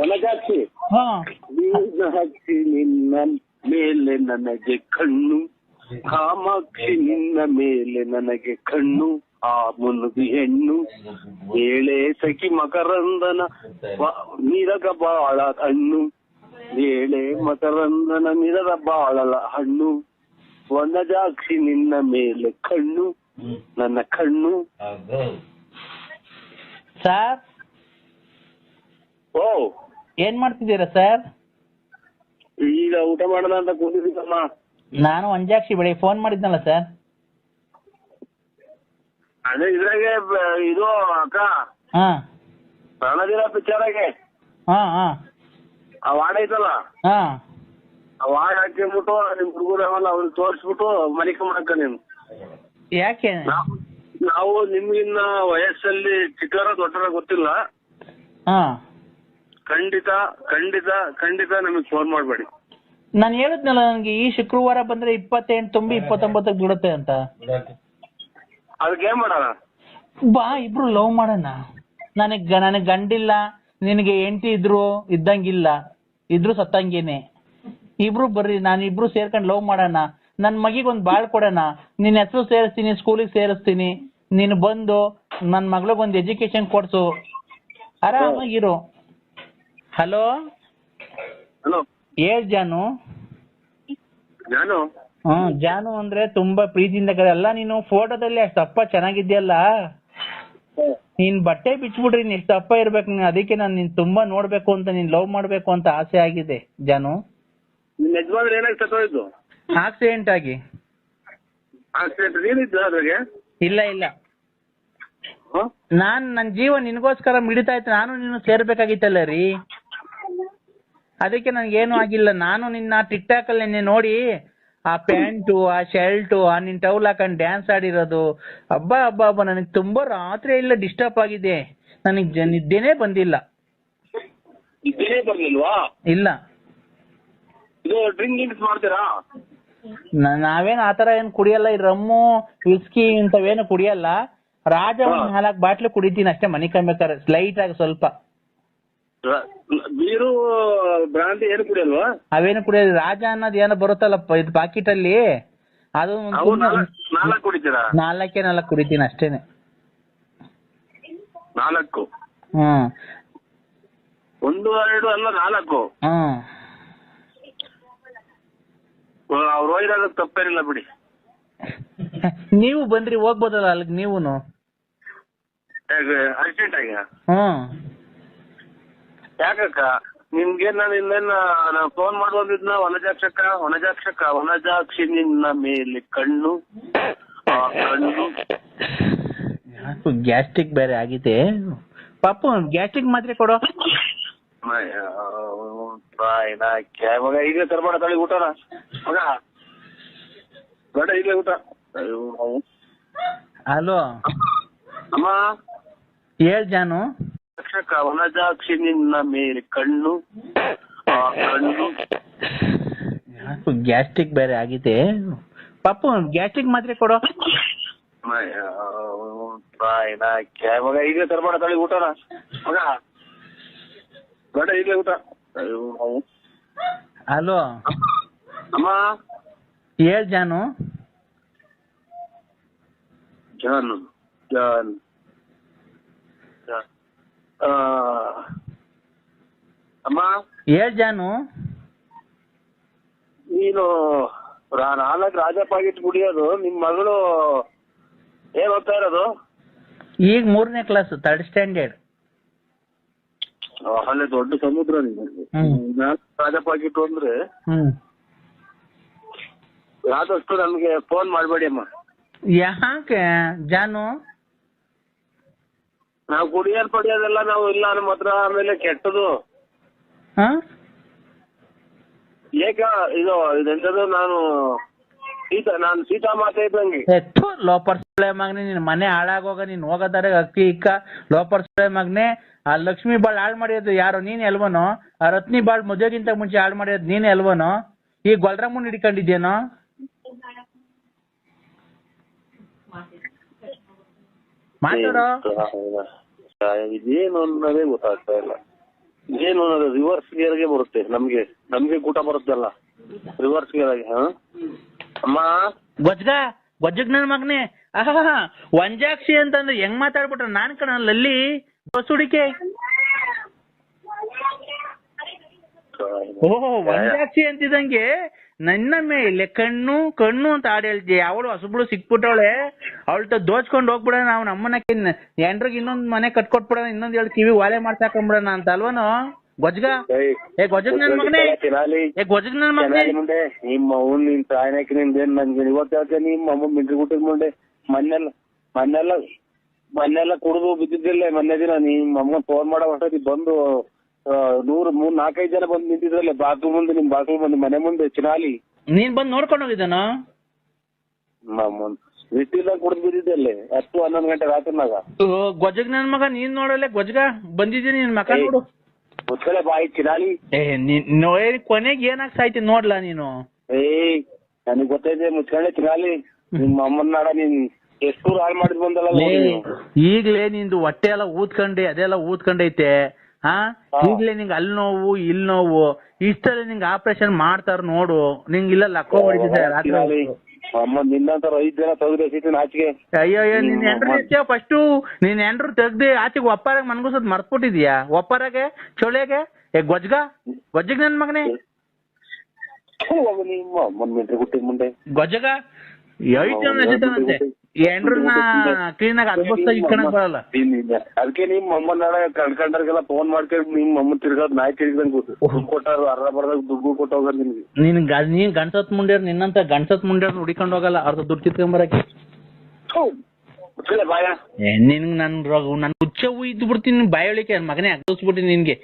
ಒಣಗಾಕ್ಷಿ ಹಾ. ನೀನು ಹಚ್ಚಿ ನಿನ್ನ ಮೇಲೆ ನನಗೆ ಕಣ್ಣು. ಕಾಮಾಕ್ಷಿ ನಿನ್ನ ಮೇಲೆ ನನಗೆ ಕಣ್ಣು. ಆ ಮುನುಗಿ ಹೆಣ್ಣು. ಏಳೆ ಸಖಿ ಮಕರಂದನ ನಿರಗ ಬಾಳ ಹಣ್ಣು. ಏಳೆ ಮಕರಂದನ ನಿರದ ಬಾಳಲ ಹಣ್ಣು. ವನಜಾಕ್ಷಿ ನಿನ್ನ ಮೇಲೆ ಕಣ್ಣು. ನನ್ನ ಕಣ್ಣು. ಸರ್? ಓ. ಏನ್ ಮಾಡ್ತಿದ್ದೀರಾ ಸರ್ ಈಗ ಊಟ ಮಾಡೋಣ ಅಂತ ಕೂತಿದ್ದೀನಮ್ಮ. ನಾನು ಅಂಜಾಕ್ಷಿ ಬೆಳಿಗ್ಗೆ ಫೋನ್ ಮಾಡಿದ್ನಲ್ಲ ಸರ್ ಅದೇ ಇದ್ರಾಗೆ ಬ- ಇದು ಅಕ್ಕ. ಹಾ. ರಣಧೀರ ಪಿಕ್ಚರಾಗೆ ಹಾ ಹಾ. ಆ ವಾರ್ಡ್ ಐತಲ್ಲ? ಹಾ. ಆ ವಾರ್ಡ್ ಹಾಕಿಬಿಟ್ಟು ನಿಮ್ ಹುಡುಗರು ಅವಲ್ಲ ಅವ್ರಿಗೆ ತೋರಿಸ್ಬಿಟ್ಟು ಮಲಿಕೊಂಬಿಡಕ್ಕ ನೀನು. ಯಾಕೆ? ನಾವು ನಾವು ನಿಮ್ಗಿನ್ನ ವಯಸ್ಸಲ್ಲಿ ಚಿಕ್ಕರ ದೊಡ್ಡರ ಗೊತ್ತಿಲ್ಲ. ಹಾ. ಖಂಡಿತ ಖಂಡಿತ ಖಂಡಿತ ನಮಗೆ ಫೋನ್ ಮಾಡಬೇಡಿ. ನಾನು ಹೇಳಿದ್ನಲ್ಲ ನನಗೆ ಈ ಶುಕ್ರವಾರ ಬಂದ್ರೆ ಇಪ್ಪತ್ತೆಂಟು ತುಂಬಿ ಇಪ್ಪತ್ತೊಂಬತ್ತಕ್ಕೆ ಬಿಡುತ್ತೆ ಅಂತ. ಅದಕ್ಕೆ ಏನ್ ಮಾಡೋಣ ಬಾ ಇಬ್ರು ಲವ್ ಮಾಡೋಣ. ನನಗೆ ನನಗೆ ಗಂಡಿಲ್ಲ ನಿನಗೆ ಹೆಂಡತಿ ಇದ್ರು ಇದ್ದಂಗಿಲ್ಲ ಇದ್ರು ಸತ್ತಂಗೇನೆ. ಇಬ್ರು ಬರ್ರಿ ನಾನು ಇಬ್ರು ಸೇರ್ಕೊಂಡು ಲವ್ ಮಾಡೋಣ. ನನ್ ಮಗಿಗೊಂದು ಬಾಳ್ ಕೊಡೋಣ. ನಿನ್ ಹೆಸರು ಸೇರಿಸ್ತೀನಿ ಸ್ಕೂಲಿಗೆ ಸೇರಿಸ್ತೀನಿ. ನೀನು ಬಂದು ನನ್ ಮಗಳಿಗೊಂದು ಎಜುಕೇಶನ್ ಕೊಡ್ಸು. ಆರಾಮಾಗಿರು. ಹಲೋ? ಹಲೋ. ಏಜ್ ಜಾನು. ನಾನು ಹ್ಮ್ ಜಾನು ಅಂದ್ರೆ ತುಂಬಾ ಪ್ರೀತಿಯಿಂದ ಕರೆ ಅಲ್ಲ ನೀನು ಫೋಟೋದಲ್ಲಿ ಅಷ್ಟು ಅಪ್ಪ ಚೆನ್ನಾಗಿದ್ಯಲ್ಲ? ನೀನ್ ಬಟ್ಟೆ ಬಿಚ್ಬಿಟ್ರಿ ನೀನ್ ಎಷ್ಟು ಅಪ್ಪ ಇರ್ಬೇಕು ನೀನ್ ಅದಕ್ಕೆ ನಾನು ನೀನ್ ತುಂಬಾ ನೋಡ್ಬೇಕು ಅಂತ ನೀನ್ ಲವ್ ಮಾಡ್ಬೇಕು ಅಂತ ಆಸೆ ಆಗಿದೆ ಜಾನು. ನಿಮ್ ಯಜಮಾನ್ರು ಏನಾಗಿ ಸತ್ತೋಯ್ತು ಆಕ್ಸಿಡೆಂಟ್ ಆಗಿ. ಆಕ್ಸಿಡೆಂಟ್ ನೀನಿದ್ದ ಅದ್ರಾಗೆ? ಇಲ್ಲ ಇಲ್ಲ. ಹ? ನಾನ್ ನನ್ ಜೀವ ನಿನ್ಗೋಸ್ಕರ ಮಿಡಿತಾ ಇತ್ತು. ನಾನು ನೀನು ಸೇರ್ಬೇಕಾಗಿತ್ತಲ್ಲ ರೀ? ಅದಕ್ಕೆ ನನಗೇನು ಆಗಿಲ್ಲ. ನಾನು ನಿನ್ನ ಟಿಕ್ ಟಾಕ್ ಅಲ್ಲಿ ನಿನ್ನೆ ನೋಡಿ ಆ ಪ್ಯಾಂಟು ಆ ಶರ್ಟು ಆ ನಿನ್ ಟೌಲ್ ಹಾಕೊಂಡ್ ಡ್ಯಾನ್ಸ್ ಆಡಿರೋದು. ಹಬ್ಬ ಹಬ್ಬ ಹಬ್ಬ. ನನಗೆ ತುಂಬಾ ರಾತ್ರಿ ಎಲ್ಲ ಡಿಸ್ಟರ್ಬ್ ಆಗಿದೆ. ನನಗೆ ನಿದ್ದೆನೇ ಬಂದಿಲ್ಲ. ಬರ್ಲಿಲ್ವಾ ಇಲ್ಲ. ಇದು ಡ್ರಿಂಕ್ ಗಿಂಕ್ಸ್ ಮಾಡ್ತೀರಾ? ನಾವೇನು ನಾವೇನ್ ಆತರ ಏನು ಕುಡಿಯಲ್ಲ. ಈ ರಮ್ಮು ವಿಸ್ಕಿ ಇಂಥವೇನು ಕುಡಿಯಲ್ಲ. ರಾಜ ಒಂದ್. ನಾಲ್ಕು ಬಾಟ್ಲು ಕುಡಿತೀನಿ ಅಷ್ಟೇ ಮನೆ ಕಮ್ಬೇಕಾರೆ ಸ್ಲೈಟ್ ಆಗಿ ಸ್ವಲ್ಪ. ಬೀರು ಬ್ರಾಂಡಿ ಏನು ಕುಡಿಯಲ್ವಾ? ಅವೇನು ಕುಡಿಯೋದು ರಾಜ ಅನ್ನೋದು ಏನೋ ಬರುತ್ತಲ್ಲಪ್ಪ ಇದು ಪಾಕಿಟ್ ಅಲ್ಲಿ ಅದು ಅವು ನಾಲ್ಕು ಕುಡಿತೀರಾ? ನಾಲ್ಕೇ ನಾಲ್ಕು ಕುಡಿತೀನಿ ಅಷ್ಟೇನೆ. ನಾಲ್ಕು? ಹ್ಮ್ ಒಂದು ಎರಡು ಅಲ್ಲ ನಾಲ್ಕು? ಹ್ಮ್ ಅವ್ರು ಹೋಗಿರೋದು ತಪ್ಪೇನಿಲ್ಲ ಬಿಡಿ. ನೀವು ಬಂದ್ರಿ ಹೋಗ್ಬೋದಲ್ಲ ಅಲ್ಲಿಗೆ ನೀವುನು? ಅರ್ಜೆಂಟ್ ಆಗ ಹ್ಮ್ ಯಾಕಕ್ಕ? ನಿಮ್ಗೆ ನಾನು ಇನ್ನೇನ ನಾನು ಫೋನ್ ಮಾಡುವಂತಿದ್ನ ವನಜಾಕ್ಷಕ ವನಜಾಕ್ಷಕ ವನಜಾಕ್ಷಿ ನಿನ್ನ ಮೇಲೆ ಕಣ್ಣು ಆ ಕಣ್ಣು. ಗ್ಯಾಸ್ಟ್ರಿಕ್ ಬೇರೆ ಆಗಿದೆ. ಪಾಪು ಗ್ಯಾಸ್ಟ್ರಿಕ್ ಮಾತ್ರೆ ಕೊಡು. ಮಗ ಈಗ ತರಬೇಡ ತಳಿ ಊಟನ. ಮಗ ಬೇಡ ಇಲ್ಲೇ ಊಟ. ಹಲೋ. ಅಮ್ಮ. ಹೇಳ್ ಜಾನು. ರಕ್ಷಕ ವನಜಾಕ್ಷಿ ನಿನ್ನ ಮೇಲೆ ಕಣ್ಣು ಆ ಕಣ್ಣು. ಗ್ಯಾಸ್ಟ್ರಿಕ್ ಬೇರೆ ಆಗಿದೆ. ಪಾಪು ಗ್ಯಾಸ್ಟ್ರಿಕ್ ಮಾತ್ರೆ ಕೊಡು. ಮಗ ಈಗಲೇ ತರ್ಬೇಡ ತಳಿ ಊಟನ. ಮಗ ಬೇಡ ಈಗಲೇ ಊಟ. ಹಲೋ. ಅಮ್ಮ. ಹೇಳ್ ಜಾನು. ಜಾನ್ ಜಾನ್. ಅಮ್ಮ? ಹೇಳ್ ಜಾನು. ನೀನು ರಾ- ನಾಲ್ಕು ರಾಜಪ್ಪ ಪಾಕೆಟ್ ಕುಡಿಯೋದು ನಿಮ್ ಮಗಳು ಏನ್ ಓದ್ತಾ ಇರೋದು? ಈಗ ಮೂರನೇ ಕ್ಲಾಸ್ ಥರ್ಡ್ ಸ್ಟ್ಯಾಂಡರ್ಡ್ ಅಲ್ಲಿ ದೊಡ್ಡ ಸಮುದ್ರ ನಿಮಗೆ ಹ್ಮ್. ನಾಲ್ಕು ರಾಜ ಪಾಕೆಟ್ ಅಂದ್ರೆ ಹ್ಮ್. ಆದಷ್ಟು ನಮ್ಗೆ ಫೋನ್ ಮಾಡಬೇಡಿ ಅಮ್ಮ. ಯಾಕೆ ಜಾನು? ನಾವು ಕುಡಿಯೋದ್ ಪಡಿಯೋದೆಲ್ಲ ನಾವು ಇಲ್ಲ ನಮ್ಮ ಹತ್ರ ಆಮೇಲೆ ಕೆಟ್ಟದು. ಹ? ಏಕ ಇದು ಇದೆಂತದು ನಾನು ಸೀತಾ ನಾನು ಸೀತಾ ಮಾತೆ ಇದ್ದಂಗೆ. ಎತ್ತು ಲೋಪರ್ ಸುಳೆ ಮಗನೆ ನಿನ್ ಮನೆ ಹಾಳಾಗೋಗ ನೀನ್ ಹೋಗೋದಾರೆ ಅಕ್ಕಿ ಇಕ್ಕ. ಲೋಪರ್ ಸುಳೆ ಮಗನೆ ಆ ಲಕ್ಷ್ಮಿ ಬಾಳ್ ಹಾಳು ಮಾಡಿರೋದು ಯಾರು ನೀನ್ ಎಲ್ವನೋ? ಆ ರತ್ನಿ ಬಾಳ್ ಮದುವೆಗಿಂತ ಮುಂಚೆ ಹಾಳು ಮಾಡಿರೋದು ನೀನ್ ಎಲ್ವನೋ? ಈ ಗೊಲ್ರಮ್ಮನ್ ಹಿಡ್ಕೊಂಡಿದ್ಯೇನೋ ಇದೇನು ಅನ್ನೋದೇ ಗೊತ್ತಾಗ್ತಾ ಇಲ್ಲ. ಏನು ರಿವರ್ಸ್ ಗೇರ್ಗೆ ಬರುತ್ತೆ ನಮ್ಗೆ. ನಮ್ಗೆ ಕೂಟ ಬರುತ್ತಲ್ಲ ರಿವರ್ಸ್ ಗೇರ್ ಆಗಿ ಹಾ? ಅಮ್ಮ? ಗೊಜ್ಗ ಗೊಜ್ಜಗ್ ನನ್ ಮಗನೇ. ವಂಜಾಕ್ಷಿ ಅಂತಂದ್ರೆ ಹೆಂಗ್ ಮಾತಾಡ್ಬಿಟ್ರ? ನಾನ್ ಕಣ ಲಲ್ಲಿ ಬಸುಡಿಕೆ ಓಹೋ ವಂಜಾಕ್ಷಿ ಅಂತಿದಂಗೆ ನನ್ನ ಮೇಲೆ ಕಣ್ಣು ಕಣ್ಣು ಅಂತ ಹಾಡು ಹೇಳ್ತಿ ಅವಳು ಹೊಸಬ್ಳು ಸಿಕ್ಬಿಟ್ಟವಳೆ. ಅವಳ್ತ ದೋಚ್ಕೊಂಡ್ ಹೋಗ್ಬಿಡೋಣ ನಾವು ನಮ್ಮನ್ನ ಎಂಡ್ರಿಗೆ ಇನ್ನೊಂದ್ ಮನೆ ಕಟ್ಕೊಟ್ಬಿಡೋಣ ಇನ್ನೊಂದ್ ಎರಡು ಕಿವಿ ವಾಲೆ ಮಾಡ್ಸಾಕೊಂಡ್ಬಿಡೋಣ ಅಂತ ಅಲ್ವನು? ಗೊಜ್ಗ? ಏ ಗೊಜಗ್ ನನ್ ಮಗನೇ. ಏ ಗೊಜ್ಜಗ್ ನನ್ ಮಗನೇ. ಮುಂದೆ ನಿಮ್ಮ ಅವ್ನ್ ನಿನ್ ತಾಯಿನಾಕಿ ನಿಂದೇನ್ ನನ್ಗೆ ಇವತ್ತು ಹೇಳ್ತೇನೆ ನಿಮ್ಮ ಅಮ್ಮ ಮಿಂಟ್ರಿ ಗುಟ್ಟಿದ್ ಮುಂದೆ ಮನ್ನೆಲ್ಲ ಮನ್ನೆಲ್ಲ ಮನ್ನೆಲ್ಲ ಕುಡಿದು ಬಿದ್ದಿದ್ದಿಲ್ಲ ಮೊನ್ನೆ ದಿನ. ನಿಮ್ಮ ಅಮ್ಮ ಫೋನ್ ಮಾಡೋ ಅಷ್ಟೊತ್ತಿಗೆ ಬಂದು ನೂರು ಮೂರ್ ನಾಲ್ಕೈದು ಜನ ಬಂದು ನಿಂತಿದ್ರಲ್ಲ ಬಾಗ್ಲು ಮುಂದೆ ನಿಮ್ ಬಾಗ್ಲು ಮುಂದೆ ಮನೆ ಮುಂದೆ ಚಿನಾಲಿ. ನೀನ್ ಬಂದ್ ನೋಡ್ಕೊಂಡು ಹೋಗಿದ್ದಾನ? ಬಿಟ್ಟಿಲ್ಲ ಕುಡಿದು ಬಿದ್ದಿದ್ದಲ್ಲಿ ಹತ್ತು ಹನ್ನೊಂದು ಗಂಟೆ ರಾತ್ರಿನಾಗ ಗೊಜ್ಜಗ್ ನನ್ ಮಗ ನೀನ್ ನೋಡಲ್ಲ ಗೊಜ್ಗ ಬಂದಿದ್ದೀನಿ ನಿನ್ ಮಕ. ನೋಡು. ಮುಚ್ಚಲೆ ಬಾಯಿ ಚಿನಾಲಿ. ಏ ನೀನ್ ಕೊನೆಗೆ ಏನಾಗ್ ಸಾಯ್ತಿ ನೋಡ್ಲಾ ನೀನು? ಏ ನನಗ್ ಗೊತ್ತೈತೆ ಮುಚ್ಕೊಂಡೆ ಚಿನಾಲಿ. ನಿಮ್ಮ ಅಮ್ಮನ ನಾಡ ನೀನ್ ಎಷ್ಟು ಹಾಳು ಮಾಡಿದ್ ಬಂದಲ್ಲ ಈಗ್ಲೇ ನಿಂದು ಹೊಟ್ಟೆ ಎಲ್ಲ ಊದ್ಕೊಂಡೆ ಅದೆಲ್ಲ ಊದ್ಕೊಂಡೈತೆ. ಹಾ. ಈಗ್ಲೇ ನಿಂಗೆ ಅಲ್ಲಿ ನೋವು ಇಲ್ಲಿ ನೋವು ಇಷ್ಟಲ್ಲಿ ನಿಂಗೆ ಆಪರೇಷನ್ ಮಾಡ್ತಾರ ನೋಡು. ನಿಂಗೆ ಇಲ್ಲ ಲಕ್ಕ ಹೊಡಿತಿದೆ ರಾತ್ರಿ ಅಮ್ಮ ನಿನ್ನಂತರ ಐದ್ ಜನ ತೆಗ್ದು ಎಸಿತೀನಿ ಆಚೆಗೆ. ಅಯ್ಯೋ ಅಯ್ಯೋ ನಿನ್ ಎಂಡ್ರು ಎತ್ತೀಯ ಫಸ್ಟು. ನಿನ್ ಎಂಡ್ರು ತೆಗ್ದು ಆಚೆಗೆ ಒಪ್ಪಾರಾಗ ಮನ್ಗುಸದ್ ಮರ್ತ್ಬಿಟ್ಟಿದ್ಯಾ? ಒಪ್ಪಾರಾಗೆ? ಚೊಳೆಗೆ ಏ ಗೊಜ್ಗ? ಗೊಜ್ಜಗ ನನ್ ಮಗನೇ. ಹೋಗು ನಿಮ್ಮ ಅಮ್ಮನ್ ಮಿಂಟ್ರಿ ಗುಟ್ಟಿದ್ ಮುಂದೆ. ಗೊಜ್ಜಗ ಐದು ಜನ ಎಸಿತಾನಂತೆ ಎಂಡ್ರನ್ನ ಕ್ಲೀನ್ ಆಗಿ ಅದ್ಬಸ್ತಾಗಿ ಇಟ್ಕೊಳಕ್ ಬರಲ್ಲ. ಅದಕ್ಕೆ ನಿಮ್ ಅಮ್ಮನ ನಾಡ ಕಣ್ಕಂಡ್ರಿಗೆಲ್ಲ ಫೋನ್ ಮಾಡ್ಕೊಂಡು ನಿಮ್ ಮಮ್ಮ ತಿರ್ಗದ್ ನಾಯಿ ತಿರ್ಗದಂಗ್ ಕೊಟ್ಟಾರ ಅರ್ಧ ಬರ್ದಾಗ ದುಡ್ಡು ಕೊಟ್ಟು ಹೋಗೋದ್ ನಿಮ್ಗೆ. ನೀನ್ ನೀನ್ ಗಣಸತ್ ಮುಂಡ್ಯಾರ್ ನಿನ್ನಂತ ಗಂಡಸತ್ ಮುಂಡ್ಯಾರ ಹುಡಿಕೊಂಡ್ ಹೋಗಲ್ಲ ಅರ್ಧ ದುಡ್ಡು ಕಿತ್ಕೊಂಬರಕ್ಕೆ. ನಿನ್ ನನ್ ರೋಗ ನನ್ ಹುಚ್ಚ ಇದ್ದು ಬಿಡ್ತೀನಿ ಬಾಯೊಳಿಕೆ ಮಗನೇ ಅಗ್ಗಿಸ್ಬಿಡ್ತೀನಿ ನಿನ್ಗೆ.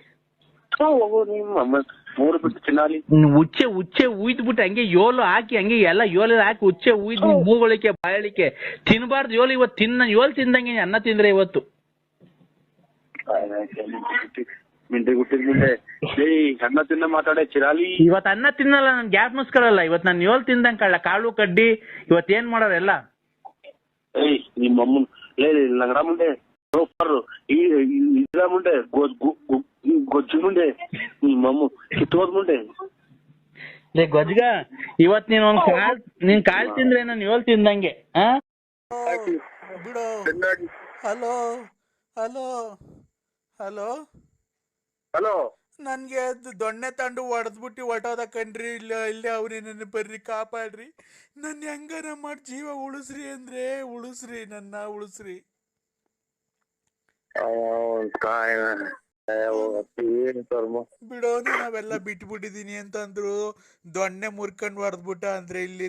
ನಿಮ್ಮ ಮೂರು ಬಿಟ್ಟು ಚಿನ್ನಾಲಿ ನೀನ್ ಉಚ್ಚೆ ಉಚ್ಚೆ ಉಯ್ದು ಬಿಟ್ಟು ಹಂಗೆ ಯೋಲು ಹಾಕಿ ಹಂಗೆ ಎಲ್ಲ ಯೋಲೆ ಹಾಕಿ ಉಚ್ಚೆ ಉಯ್ದು ಮೂಗೊಳಿಕೆ ಬಾಯಳಿಕೆ. ತಿನ್ಬಾರ್ದು ಯೋಲು ಇವತ್ತು ತಿನ್ನ ಯೋಲ್ ತಿಂದಂಗೆ ಅನ್ನ ತಿಂದ್ರೆ ಇವತ್ತು. ಮಿಂಡಿ ಗುಟ್ಟಿದ್ ಮುಂದೆ. ಏಯ್ ಅನ್ನ ತಿನ್ನ ಮಾತಾಡೆ ಚಿರಾಲಿ. ಇವತ್ತು ಅನ್ನ ತಿನ್ನಲ್ಲ ನನ್ ಗ್ಯಾಪ್ ಮುಸ್ಕೊಳಲ್ಲ ಇವತ್ತು ನಾನು ಯೋಲ್ ತಿಂದಂಗ್ ಕಳ್ಳ ಕಾಳು ಕಡ್ಡಿ ಇವತ್ತು ಏನ್ ಮಾಡೋರೆಲ್ಲ? ಏಯ್ ನಿಮ್ಮ ಅಮ್ಮನ್ ಲೇ ಲಂಗಡ ಮುಂದೆ. ಈ- ಇದ್ರ ಮುಂದೆ ಗೊ- ಗೊಜ್ಜು ಮುಂದೆ ಮಮ್ಮು ಕಿತ್ತೋದ್ ಮುಂದೆ. ಲೇ ಗೊಜ್ಗ ಇವತ್ ನೀನ್ ಒಂದ್ ಕಾಲ್ ನೀನ್ ಕಾಲ್ ತಿಂದ್ರೆ ನಾನು ಯೋಲ್ ತಿಂದಂಗೆ ಬಿಡು. Hello hello hello. ಹಲೋ. ನನಗೆ ದೊಣ್ಣೆ ತಂಡು ಹೊಡೆದ್ಬಿಟ್ಟು ಹೊಟ್ಟೋದ ಕಣ್ರಿ ಇಲ್ಲ ಇಲ್ಲೇ ಅವ್ರಿ ನನ್ನ ಬರ್ರಿ ಕಾಪಾಡ್ರಿ. ನನ್ನ ಹೆಂಗಾರ ಮಾಡಿ ಜೀವ ಉಳಿಸ್ರಿ ಅಂದ್ರೆ ಉಳಿಸ್ರಿ ನನ್ನ ಉಳಿಸ್ರಿ. ಬಿಡೋನು ನಾವೆಲ್ಲ ಬಿಟ್ಬಿಟ್ಟಿದೀನಿ ಅಂತಂದ್ರು. ದೊಣ್ಣೆ ಮುರ್ಕೊಂಡ್ ಹೊಡೆದ್ಬಿಟ್ಟ ಅಂದ್ರೆ ಇಲ್ಲಿ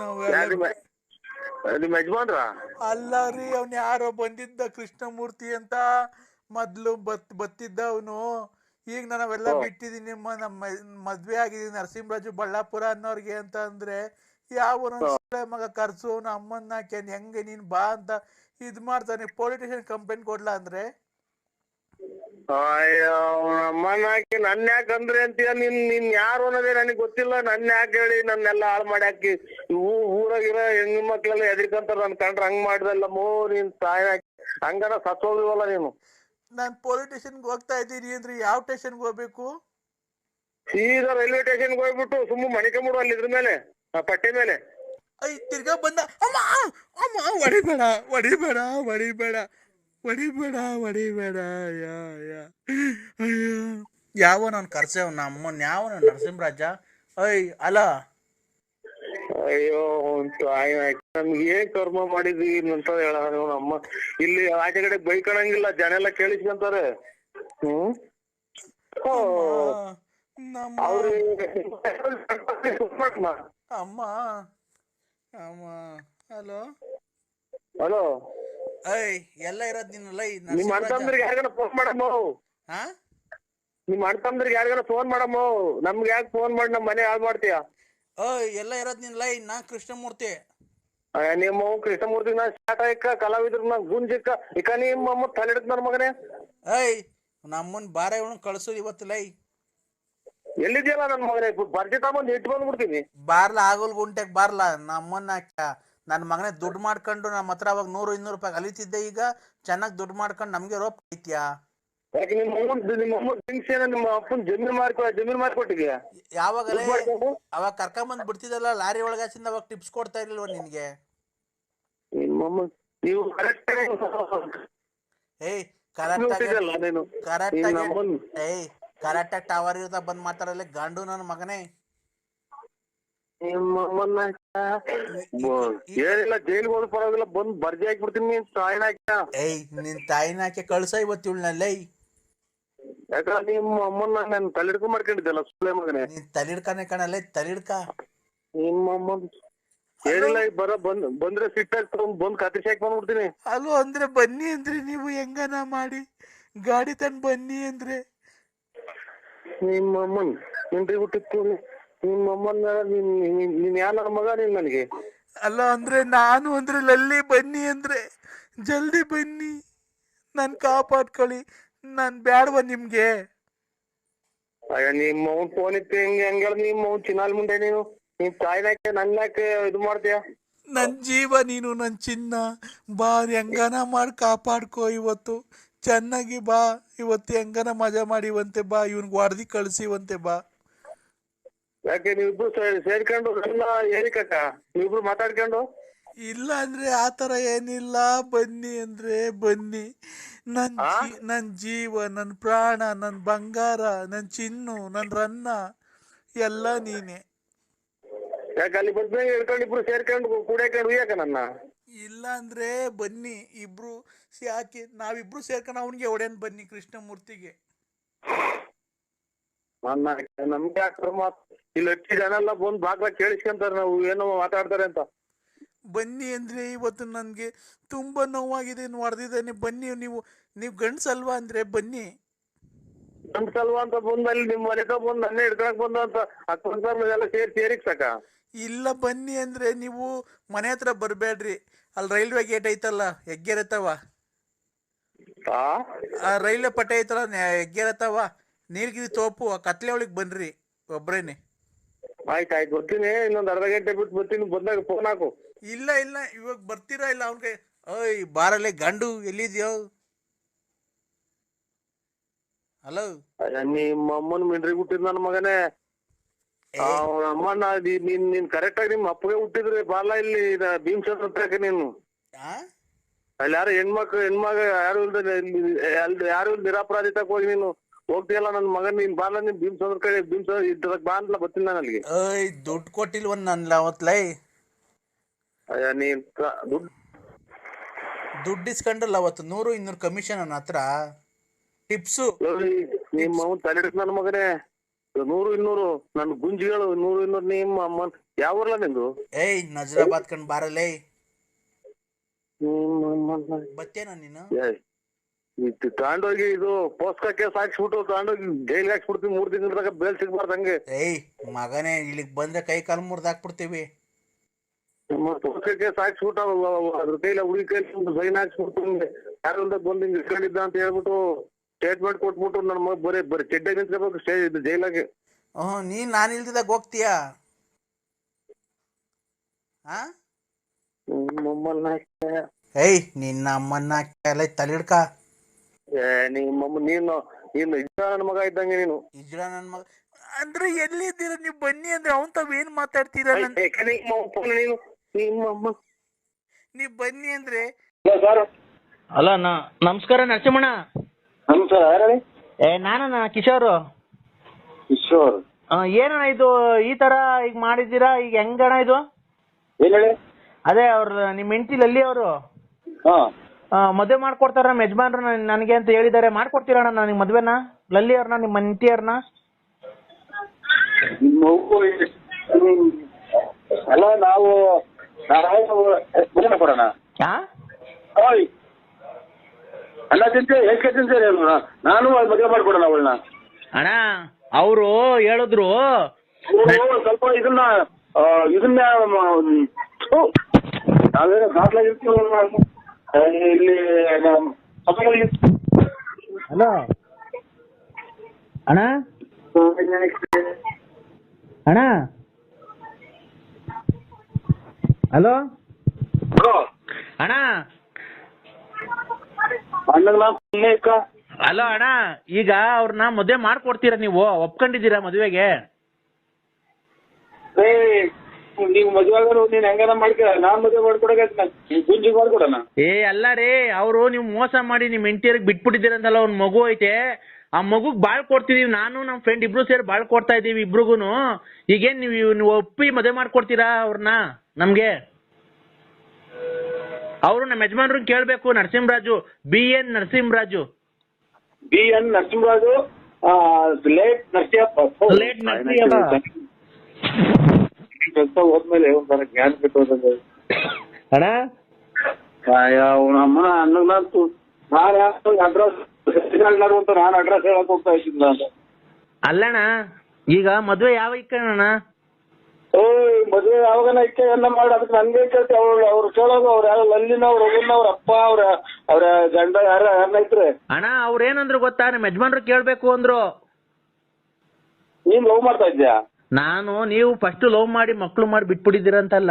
ನಾವೆಲ್ಲ ಯಜಮಾನ್ರ? ಅಲ್ಲ ರೀ ಅವ್ನ್ ಯಾರೋ ಬಂದಿದ್ದ ಕೃಷ್ಣಮೂರ್ತಿ ಅಂತ. ಮೊದ್ಲು ಬತ್ ಬತ್ತಿದ್ದ ಅವನು. ಈಗ ನಾವೆಲ್ಲ ಬಿಟ್ಟಿದೀನಿ ನಿಮ್ಮ ನಮ್ಮ ಮದ್ವೆ ಆಗಿದೀನಿ ನರಸಿಂಹರಾಜು ಬಳ್ಳಾಪುರ ಅನ್ನೋರ್ಗೆ ಅಂತ ಅಂದ್ರೆ. ಯಾವ ಮಗ ಕರ್ಸು ಅವ್ನ ಅಮ್ಮನ್ನ ಹಾಕ್ಯಾನ್ ಹೆಂಗೆ ನೀನ್ ಬಾ ಅಂತ ಇದ್ ಮಾಡ್ತಾನೆ ಪೊಲಿಟಿಷಿಯನ್ ಕಂಪ್ಲೇಂಟ್ ಕೊಡ್ಲ ಅಂದ್ರೆ? ಅಯ್ಯೋ ಅಮ್ಮನ ಹಾಕಿ ನನ್ನ ಯಾಕೆ ಅಂದ್ರೆ ಅಂತೀಯ? ನಿನ್ ನಿನ್ ಯಾರು ಅನ್ನೋದೇ ನನಗೆ ಗೊತ್ತಿಲ್ಲ. ನನ್ನ ಯಾಕೆ ಹೇಳಿ ನನ್ನೆಲ್ಲ ಹಾಳು ಮಾಡಿ ಹಾಕಿ? ಊ- ಊರಾಗಿರೋ ಹೆಣ್ಣು ಮಕ್ಳೆಲ್ಲ ಎದ್ರಿಕಂತಾರ ನನ್ ಕಂಡ್ರ ಹಂಗ್ ಮಾಡ್ದಲ್ಲ ಮೋ ನೀನ್ ತಾಯಿ ಹಾಕಿ. ಹಂಗಾರ ಸತ್ತೋಗಿವಲ್ಲ ನೀನು. ನಾನ್ ಪೊಲೀಸ್ ಸ್ಟೇಷನ್ಗೆ ಹೋಗ್ತಾ ಇದ್ದೀನಿ ಅಂದ್ರೆ ಯಾವ ಸ್ಟೇಷನ್ಗೆ ಹೋಗ್ಬೇಕು? ಸೀದಾ ರೈಲ್ವೆ ಸ್ಟೇಷನ್ಗೆ ಹೋಗ್ಬಿಟ್ಟು ಸುಮ್ಮ ಮಣಿಕೊಂಬಿಡು ಅಲ್ಲಿ ಇದ್ರ ಮೇಲೆ ಆ ಪಟ್ಟಿ ಮೇಲೆ. ಐ ತಿರ್ಗಾ ಬಂದ ಅಮ್ಮ ಅಮ್ಮ ಹೊಡಿಬೇಡ ಹೊಡಿಬೇಡ ಹೊಡಿಬೇಡ ಹೊಡಿಬೇಡ ಹೊಡಿಬೇಡ ಯಾ ಯಾ ಅಯ್ಯೋ. ಯಾವ ನಾನು ಕರ್ಸೇವ್ ನಮ್ಮನ್ ಯಾವ ನರಸಿಂಹರಾಜ. ಐ ಅಲ. ಅಯ್ಯೋ ನಮ್ಗೆ ಏನ್ ಕರ್ಮ ಮಾಡಿದ್ವಿ ಅಂತ ಹೇಳ ಅಮ್ಮ. ಇಲ್ಲಿ ಆಚೆ ಕಡೆ ಬೈಕಣಂಗಿಲ್ಲ ಜನ ಎಲ್ಲ ಕೇಳಿಸ್ಕೊಂತಾರೆ. ಹ್ಮ್? ಅಮ್ಮ. ಹಲೋ? ಹಲೋ? ಐ ಎಲ್ಲ ಇರೋದ್ ನೀನು ಲೈ ನಿಮ್ ಅಣ್ತಂದ್ರಿಗೆ ಯಾರಿಗಾನ ಫೋನ್ ಮಾಡಮ್ಮ ಹಾ ನಿಮ್ ಅಣ್ತಂದ್ರಿಗೆ ಯಾರಿಗಾನ ಫೋನ್ ಮಾಡಮ್ಮ ನಮ್ಗೆ ಯಾಕೆ ಫೋನ್ ಮಾಡಿ ನಮ್ಮ ಮನೆ ಹಾಳು ಮಾಡ್ತೀಯ? ಓಯ್ ಎಲ್ಲ ಇರೋದ್ ನೀನ್ ಲೈ ನಾ ಕೃಷ್ಣಮೂರ್ತಿ. ನಿಮ್ಮ ಕೃಷ್ಣಮೂರ್ತಿ ನಾ ಶಾಟ ಇಕ್ಕ ಕಲಾವಿದ್ರ ನಾ ಗುಂಜಿಕ್ಕ ಇಕ್ಕ ನಿಮ್ಮ ತಲೆ ಹಿಡಿದ್ ನನ್ನ ಮಗನೇ? ಐ ನಮ್ಮನ್ ಬಾರೆ ಇವನು ಕಳ್ಸೋದು ಇವತ್ತು ಲೈ ಎಲ್ಲಿದ್ಯಲ್ಲ ನನ್ನ ಮಗನೇ? ಬರ್ಜಿ ತಗೊಂಡ್ ಇಟ್ಟು ಬಂದ್ಬಿಡ್ತೀನಿ. ಬಾರ್ಲ ಆಗಲ್ ಗುಂಟೆಗ್ ಬಾರ್ಲ. ನಮ್ಮನ್ನ ನನ್ನ ಮಗನೇ ದುಡ್ಡು ಮಾಡ್ಕೊಂಡು ನಮ್ಮ ಹತ್ರ ಅವಾಗ ನೂರು ಇನ್ನೂರು ರೂಪಾಯಿ ಅಲಿತಿದ್ದೆ ಈಗ. ಚೆನ್ನಾಗಿ ದುಡ್ಡು ಮಾಡ್ಕೊಂಡು ನಮ್ಗೆ ರೋಪ್ ಐತ್ಯಾ ಯಾಕೆ ನಿಮ್ಮ ಅಮ್ಮನ್ ನಿಮ್ಮ ಅಮ್ಮನ್ ಏನೋ ನಿಮ್ಮ ಅಪ್ಪನ್ ಜಮೀನು ಮಾರ್ಕೊ ಜಮೀನು ಮಾರ್ಕೊಟ್ಟಿದ್ಯಾ? ಯಾವಾಗಲೇ ದುಡ್ಡ್ ಮಾಡ್ಕೊಂಡು? ಅವಾಗ ಕರ್ಕೊಂಬಂದ್ ಬಿಡ್ತಿದ್ದಲ್ಲ ಲಾರಿ ಒಳಗಾಸಿಂದ ಅವಾಗ ಟಿಪ್ಸ್ ಕೊಡ್ತಾ ಇರ್ಲಿಲ್ವ ನಿನ್ಗೆ? ನಿಮ್ಮ ನೀವು ಕರೆಕ್ಟ್ ಏಯ್ ಕರೆಕ್ಟ್ ಆಗಿ ಕರೆಕ್ಟ್ ಆಗಿ ಏಯ್ ಕರೆಕ್ಟ್ ಆಗಿ ಟವರ್ ಇರ್ತ ಬಂದ್ ಮಾತಾಡಲ್ಲ ಗಂಡು ನನ್ನ ಮಗನೇ. ಏನಿಲ್ಲ ಜೈಲ್ಗೆ ಹೋದ್ ಪರವಾಗಿಲ್ಲ ಬಂದ್ ಬರ್ಜಿ ಹಾಕ್ಬಿಡ್ತೀನಿ ನೀನ್ ಸಾಯಣ ಹಾಕ್ಯ? ಏಯ್ ನಿನ್ ತಾಯಿನ ಹಾಕಿ ಕಳ್ಸ ಇವತ್ತು ಇವಳನ್ನಲ್ಲೇ ಯಾಕಂದ್ರೆ ನಿಮ್ಮ ಅಮ್ಮನ್ನ ನಾನು ತಲೆಡ್ಕೊಂಡ್ ಮಾಡ್ಕೊಂಡಿದ್ದಲ್ಲ ಸುಳ್ಳೆ ಮಗನೇ. ನೀನ್ ತಲಿಡ್ಕನೆ ಕಣಲ್ಲೇ ತಲಿಡ್ಕ. ನಿಮ್ಮ ಅಮ್ಮನ್ ಏನಿಲ್ಲ ಈಗ ಬರ ಬಂದ್ ಬಂದ್ರೆ ಸಿಟ್ಟಾಗಿ ತಗೊಂಡ್ ಬಂದ್ ಕತ್ತಿಸಿ ಹಾಕಿ ಬಂದ್ಬಿಡ್ತೀನಿ ಅಲ್ಲೂ ಅಂದ್ರೆ ಬನ್ನಿ ಅಂದ್ರೆ ನೀವು ಹೆಂಗನ ಮಾಡಿ. ಗಾಡಿ ತಂದ್ ಬನ್ನಿ ಅಂದ್ರೆ. ನಿಮ್ಮ ಅಮ್ಮನ್ ನಿನ್ರಿ ಹುಟ್ಟಿತ್ತು ನಿಮ್ಮ ಅಮ್ಮನ್ ನಿನ್ ಯಾರ ಮಗ ನೀನ್ ನನಗೆ? ಅಲ್ಲ ಅಂದ್ರೆ ನಾನು ಅಂದ್ರೆ ಲಲ್ಲಿ ಬನ್ನಿ ಅಂದ್ರೆ ಜಲ್ದಿ ಬನ್ನಿ. ನನ್ ಕಾಪಾಡ್ಕೊಳ್ಳಿ ನಾನ್ ಬ್ಯಾಡ್ವ ನಿಮ್ಗೆ. ಅಯ್ಯ ನಿಮ್ಮ ಅವ್ನ್ ಫೋನ್ ಇತ್ತು ಹೆಂಗ್ ಹಂಗೆ ನಿಮ್ಮ ಅವ್ನ್ ಚಿನ್ನಾಲ್ ಮುಂದೆ ನೀನು. ನಿಮ್ ತಾಯಿನಾಕೆ ನನ್ನಾಕೆ ಇದು ಮಾಡ್ತೀಯ? ನನ್ ಜೀವ ನೀನು ನನ್ ಚಿನ್ನ. ಬಾ ಹೆಂಗನ ಮಾಡಿ ಕಾಪಾಡ್ಕೋ ಇವತ್ತು. ಚೆನ್ನಾಗಿ ಬಾ ಇವತ್ತು ಹೆಂಗನ ಮಜಾ ಮಾಡಿವಂತೆ ಬಾ ಇವನ್ಗೆ ವಾರ್ದಿ ಕಳಿಸಿವಂತೆ ಬಾ. ಯಾಕೆ ನೀವಿಬ್ರು ಸೇರ್ಕೊಂಡು ಏರಿಕಕ್ಕ ನೀವಿಬ್ರು ಮಾತಾಡ್ಕೊಂಡು? ಇಲ್ಲ ಅಂದ್ರೆ ಆತರ ಏನಿಲ್ಲ ಬನ್ನಿ ಅಂದ್ರೆ ಬನ್ನಿ. ನನ್ ಆ? ನನ್ ಜೀವ ನನ್ ಪ್ರಾಣ ನನ್ ಬಂಗಾರ ನನ್ ಚಿನ್ನು ನನ್ ರನ್ನ ಎಲ್ಲ ನೀನೆ. ಯಾಕೆ ಅಲ್ಲಿ ಬಂದ್ಮೇಲೆ ಹೇಳ್ಕೊಂಡು ಇಬ್ರು ಸೇರ್ಕೊಂಡು ಕೂಡ ಉಯ್ಯಾಕ ನನ್ನ? ಇಲ್ಲ ಅಂದ್ರೆ ಬನ್ನಿ ಇಬ್ರು ಯಾಕೆ ನಾವಿಬ್ರು ಸೇರ್ಕೊಂಡು ಅವನಿಗೆ ಒಡೆಯನ್ ಬನ್ನಿ ಕೃಷ್ಣಮೂರ್ತಿಗೆ. ನಮ್ಗೆ ಇಲ್ಲಿ ಹಚ್ಚಿ ಜನ ಎಲ್ಲ ಬಂದ್ ಬಾಗ್ಲ ಕೇಳಿಸ್ಕೊಂತಾರೆ ನಾವು ಏನೋ ಮಾತಾಡ್ತಾರೆ ಅಂತ. ಬನ್ನಿ ಅಂದ್ರೆ ಇವತ್ತು ನನಗೆ ತುಂಬಾ ನೋವಾಗಿದೆ ಹೊಡೆದಿದ್ದಾನೆ ಬನ್ನಿ ನೀವು ನೀವು ಗಂಡ್ಸಲ್ವಾ ಅಂದ್ರೆ ಬನ್ನಿ. ಗಂಡ್ಸಲ್ವಾ ಅಂತ ಬಂದ್ ಅಲ್ಲಿ ನಿಮ್ ಮನೆ ಬಂದ್ ನನ್ನೇ ಹಿಡ್ಕೊಳಕ್ ಬಂದ ಅಂತ ಸೇರಿ ಸೇರಿಕ್ ಸಾಕ? ಇಲ್ಲ ಬನ್ನಿ ಅಂದ್ರೆ ನೀವು ಮನೆ ಹತ್ರ ಬರಬೇಡ್ರಿ ಅಲ್ಲಿ ರೈಲ್ವೆ ಗೇಟ್ ಐತಲ್ಲ ಹೆಗ್ಗೆರತವ ಆ? ರೈಲ್ವೆ ಪಟ್ಟೆ ಐತಲ್ಲ ಹೆಗ್ಗೆರತವ ನೀಲಗಿರಿ ತೋಪು ಆ ಕತ್ಲೆ ಒಳಗೆ ಬನ್ರಿ ಒಬ್ರೇನೆ. ಆಯ್ತು ಆಯ್ತು ಬರ್ತೀನಿ ಇನ್ನೊಂದು ಅರ್ಧ ಗಂಟೆ ಬಿಟ್ಟು ಬರ್ತೀನಿ ಬಂದಾಗ ಫೋನ್ ಹಾಕು. ಇಲ್ಲ ಇಲ್ಲ ಇವಾಗ ಬರ್ತೀರಾ ಇಲ್ಲ ಕೈ ಓಯ್ ಬಾರಲ್ಲೇ ಗಂಡು ಎಲ್ಲಿದ್ಯೋ? ಹಲೋ? ನಿಮ್ಮ ಅಮ್ಮನ ಮಿಂಡ್ರಿ ಬಿಟ್ಟಿದ್ ನನ್ನ ಮಗನೇ. ಅಮ್ಮನ ನಿನ್ ನೀನ್ ಕರೆಕ್ಟ್ ಆಗಿ ನಿಮ್ಮ ಅಪ್ಪಗೆ ಹುಟ್ಟಿದ್ರೆ ಬಾಲ ಇಲ್ಲಿ ಭೀಮಚಂದ್ರ ಹತ್ರಕ್ಕೆ ನೀನು? ಆ? ಅಲ್ಲಿ ಯಾರು ಹೆಣ್ಮಕ್ಳು ಹೆಣ್ಮಗ ಯಾರು ಇಲ್ದೆ ಅಲ್ಲಿ ಯಾರು ಇಲ್ದೆ ನಿರಪರಾಧಿತಕ್ಕೆ ಹೋಗಿ ನೀನು ಹೋಗ್ತೀಯಲ್ಲ ನನ್ನ ಮಗನ್ ನೀನ್ ಬಾಲ ನಿನ್ ಭೀಮಚಂದ್ರ ಕಡೆ ಭೀಮಚಂದ್ರ ಇದ್ರ ಬಾ ಅಂತ ಬರ್ತೀನಿ ನಾನು ಅಲ್ಲಿಗೆ. ಏಯ್ ದುಡ್ಡು ಕೊಟ್ಟಿಲ್ವ ನನ್ನ ಅವತ್ಲೈ? ಅಯ್ಯ ನೀನ್ ದುಡ್ಡು ದುಡ್ಡು ಇಸ್ಕೊಂಡ್ರಲ್ಲ ಅವತ್ತು ನೂರು ಇನ್ನೂರು ಕಮಿಷನ್ ನನ್ನ ಹತ್ರ. ಟಿಪ್ಸು. ನಿಮ್ಮ ತಲೆ ನನ್ನ ಮಗನೇ. ನೂರು ಇನ್ನೂರು ನನ್ ಗುಂಜಿಗಳು ನೂರು ಇನ್ನೂರು ನಿಮ್ಮ ಅಮ್ಮನ್. ಯಾವ ಊರ್ಲ ನಿಂದು? ಏಯ್ ನಜರಾಬಾದ್ ಕಂಡ್ ಬಾರಲೇ ಬತ್ತೇನಾ ನೀನು? ಇದು ತಗೊಂಡೋಗಿ ಇದು ಪೋಸ್ಕ ಕೇಸ್ ಹಾಕ್ಸ್ಬಿಟ್ಟು ತಗೊಂಡೋಗಿ ಜೈಲ್ ಹಾಕ್ಸ್ಬಿಡ್ತೀವಿ ಮೂರ್ ತಿಂಗಳದಾಗ ಬೇಲ್ ಸಿಗ್ಬಾರ್ದು ಹಂಗೆ. ಏಯ್ ಮಗನೇ ಇಲ್ಲಿಗೆ ಬಂದ್ರೆ ಕೈ ಕಾಲು ಮುರ್ದು ಹಾಕ್ಬಿಡ್ತೀವಿ. ಪೋಸ್ಕ ಕೇಸ್ ಹಾಕ್ಸ್ಬಿಟ್ಟು ಅದ್ರ ಕೈಲ ಹುಡುಗಿ ಕೈಲಿ ಸೈನ್ ಹಾಕ್ಸ್ಬಿಟ್ಟು ಯಾರು ಇಲ್ದ ಬಂದು ಹಿಂಗೆ ಇಟ್ಕೊಂಡಿದ್ದ ಅಂತ ಹೇಳ್ಬಿಟ್ಟು ಸ್ಟೇಟ್ಮೆಂಟ್ ಕೊಟ್ಬಿಟ್ಟು ನನ್ನ ಮಗ ಬರೀ ಬರೀ ಚೆಡ್ಡೆ ನಿಂತ್ಕೋಬೇಕು ಸ್ಟೇಜ್ ಜೈಲಾಗೆ. ಹ್ಞೂ ನೀನ್ ನಾನು ಇಲ್ದಿದಾಗ ಹೋಗ್ತೀಯಾ? ಆ ನಮ್ಮನ್ನ ಏಯ್ ನಿನ್ನ ಅಮ್ಮನ್ನ ಎಲ್ಲ ತಲಿಡ್ಕ ಏ ನಿಮ್ಮಮ್ಮ ನೀನು ನೀನು ಇದ್ದ ನನ್ನ ಮಗ ಇದ್ದಂಗೆ ನೀನು. ಇಜ್ರ ನನ್ನ ಮಗ. ಅಂದ್ರೆ ಎಲ್ಲಿದ್ದೀರ ನೀವು? ಬನ್ನಿ ಅಂದ್ರೆ ಅವನ್ ತಾವ್ ಏನ್ ಮಾತಾಡ್ತೀರ ನನ್ ನಿಮ್ಮ ನೀನು. ನಿಮ್ಮಮ್ಮ. ನೀವ್ ಬನ್ನಿ ಅಂದ್ರೆ ಸರ್ ಅಲ್ಲ ನಾ ನಮಸ್ಕಾರ ನರಸಿಂಹಣ್ಣ. ನಮಸ್ಕಾರ ಯಾರು ಏ ನಾನಣ್ಣ ಕಿಶೋರು ಕಿಶೋರ್ ಆ, ಏನಣ್ಣ ಇದು ಈ ತರ ಈಗ ಮಾಡಿದ್ದೀರಾ ಈಗ ಹೆಂಗಣ್ಣ ಇದು ಏನ್ ಹೇಳಿ ಅದೇ ಅವ್ರ ನಿಮ್ ಹೆಂಡತಿ ಲಲ್ಲಿ ಅವರು ಹಾ ಮದುವೆ ಮಾಡ್ಕೊಡ್ತಾರ ನಮ್ಮ ಯಜಮಾನ್ರು ನನ್- ನನಗೆ ಅಂತ ಹೇಳಿದ್ದಾರೆ ಮಾಡ್ಕೊಡ್ತೀರಣ್ಣ ನನಗೆ ಮದ್ವೆನ ಲಲ್ಲಿ ಅವ್ರನ್ನ ನಿಮ್ಮ ಹೆಂಡತಿ ಅವ್ರನ್ನ ನಿಮ್ಮ ಮಗು ಹ್ಮ್. ಅಲ್ಲ ನಾವು ಕೊಡೋಣ ಹಾ ಓಯ್ ಅಲ್ಲ ತಿಂತೆ ಎಷ್ಟು ನಾನು? ಮದುವೆ ಮಾಡ್ಕೊಡೋಣ ಅವಳನ್ನ. ಅಣ್ಣ ಅವರು ಹೇಳಿದ್ರು. ಸ್ವಲ್ಪ ಇದನ್ನ ಆ, ಇದನ್ನ ಥು, ನಾವೇನೋ ಆ, ಇಲ್ಲಿ ನಮ್ಮ ಸಭೆಗಳಿಗೆ ಹಲೋ ಅಣ್ಣ? ಅಣ್ಣ? ಹಲೋ? ಬ್ರೋ, ಅಣ್ಣ ಅಲೋ ಅಣ್ಣ ಈಗ ಅವ್ರನ್ನ ಮದುವೆ ಮಾಡ್ಕೊಡ್ತೀರಾ ನೀವು? ಒಪ್ಕೊಂಡಿದ್ದೀರಾ ಮದುವೆಗೆ? ಏ ನೀವು ಮದುವೆ ಆಗೋರು ನೀನ್ ಹೆಂಗಾರ ಮಾಡ್ಕೊ ನಾನ್ ಮದುವೆ ಮಾಡ್ಕೊಡಕ ಗುಂಜಿ ಮಾಡ್ಕೊಡಣ. ಏ ಅಲ್ಲ ರೀ ಅವರು ನೀವು ಮೋಸ ಮಾಡಿ ನಿಮ್ ಹೆಂಡತಿಯರಿಗೆ ಬಿಟ್ಬಿಟ್ಟಿದ್ದೀರಂತಲ್ಲ ಅವ್ನ ಮಗು ಐತೆ. ಆ ಮಗುಗ್ ಬಾಳ್ ಕೊಡ್ತಿದೀವಿ ನಾನು ನಮ್ ಫ್ರೆಂಡ್ ಇಬ್ರು ಸೇರಿ ಬಾಳ್ ಕೊಡ್ತಾ ಇದೀವಿ ಇಬ್ರಿಗೂನು. ಈಗೇನ್ ನೀವು ನೀವು ಒಪ್ಪಿ ಮದುವೆ ಮಾಡ್ಕೊಡ್ತೀರಾ ಅವ್ರನ್ನ ನಮ್ಗೆ? ಅವರು ನಮ್ಮ ಯಜಮಾನ್ರು ಕೇಳಬೇಕು Narasimharaju B N Narasimharaju. B N Narasimharaju late Narasimhappa late Narasimhappa. ಹೋದ್ಮೇಲೆ ಒಂಥರ ಜ್ಞಾನ ಬಿಟ್ಟು ಅಣ್ಣ? ಅಮ್ಮನ ಅನ್ನಂತು ನಾನು ಅಡ್ರೆಸ್ ಅಂತ ನಾನು ಅಡ್ರೆಸ್ ಹೇಳಕ್ ಹೋಗ್ತಾ ಇದ್ದೀನಿ ನಾನು. ಅಲ್ಲಣ್ಣ ಈಗ ಮದ್ವೆ ಯಾವ ಇಕ್ಕಣ್ಣ ಓಯ್ ಮದುವೆ ಯಾವಾಗನ ಇಕ್ಕೆ ಎಲ್ಲ ಮಾಡಿ. ಅದಕ್ಕೆ ನನ್ಗೆ ಕೇಳ್ತಿ. ಅವ್ರು ಅವ್ರು ಕೇಳೋದು ಅವ್ರು ಯಾರು ಅವ್ರ ರಘುನ ಅವ್ರ ಅಪ್ಪ ಅವ್ರ ಅವ್ರ ಗಂಡ ಯಾರ ಯಾರನ್ನ ಇದ್ರೆ? ಅಣ್ಣ ಅವ್ರೇನಂದ್ರು ಗೊತ್ತಾ? ನಿಮ್ ಯಜಮಾನ್ರು ಕೇಳ್ಬೇಕು ಅಂದ್ರು. ನೀನ್ ಲವ್ ಮಾಡ್ತಾ ಇದ್ಯಾ ನಾನು ನೀವು ಫಸ್ಟ್ ಲವ್ ಮಾಡಿ ಮಕ್ಳು ಮಾಡಿ ಬಿಟ್ಬಿಟ್ಟಿದ್ದೀರಂತಲ್ಲ?